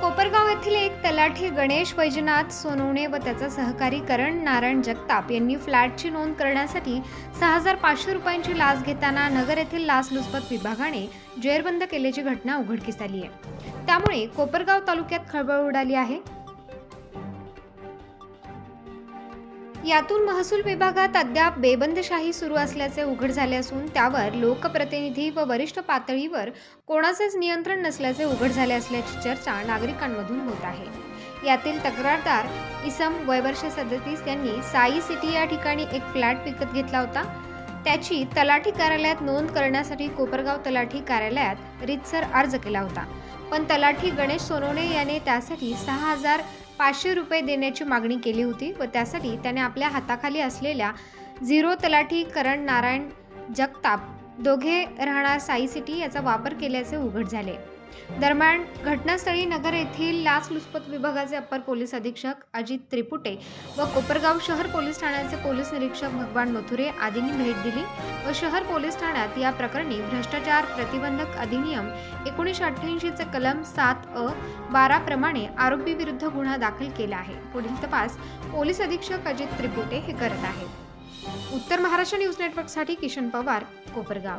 कोपरगाव येथील एक तलाठी गणेश वैजनाथ सोनवणे व त्याचा सहकारी करण नारायण जगताप यांनी फ्लॅटची नोंद करण्यासाठी सहा हजार पाचशे रुपयांची लाच घेताना नगर येथील लाचलुचपत विभागाने जेरबंद केल्याची घटना उघडकीस आली आहे. त्यामुळे कोपरगाव तालुक्यात खळबळ उडाली आहे. यातून महसूल विभागात अद्याप बेबंदशाही सुरू असल्याचे उघड झाले असून त्यावर लोकप्रतिनिधी व वरिष्ठ पातळीवर कोणाचेच नियंत्रण नसल्याचे उघड झाले असल्याची चर्चा नागरिकांमधून होत आहे. यातील तक्रारदार इसम वयवर्ष सदतीस यांनी साई सिटी या ठिकाणी एक फ्लॅट विकत घेतला होता. त्याची तलाठी कार्यालयात नोंद करण्यासाठी कोपरगाव तलाठी कार्यालयात रितसर अर्ज केला होता. पण तलाठी गणेश सोनवणे याने त्यासाठी सहा हजार पाचशे रुपये देण्याची मागणी केली होती व त्यासाठी त्याने आपल्या हाताखाली असलेल्या झिरो तलाठी करण नारायण जगताप दोघे राहणार साई सिटी याचा वापर केल्याचे उघड झाले. दरम्यान घटनास्थळी नगर येथील लाचलुचपत विभागाचे अप्पर पोलीस अधीक्षक अजित त्रिपुटे व कोपरगाव शहर पोलीस ठाण्याचे पोलीस निरीक्षक भगवान मथुरे आदींनी भेट दिली व शहर पोलीस ठाण्यात या प्रकरणी भ्रष्टाचार प्रतिबंधक अधिनियम एकोणीसशे अठ्ठ्याऐंशीचे कलम सात अ बारा प्रमाणे आरोपीविरुद्ध गुन्हा दाखल केला आहे. पुढील तपास पोलीस अधीक्षक अजित त्रिपुटे हे करत आहेत. उत्तर महाराष्ट्र न्यूज नेटवर्कसाठी किशन पवार कोपरगाव.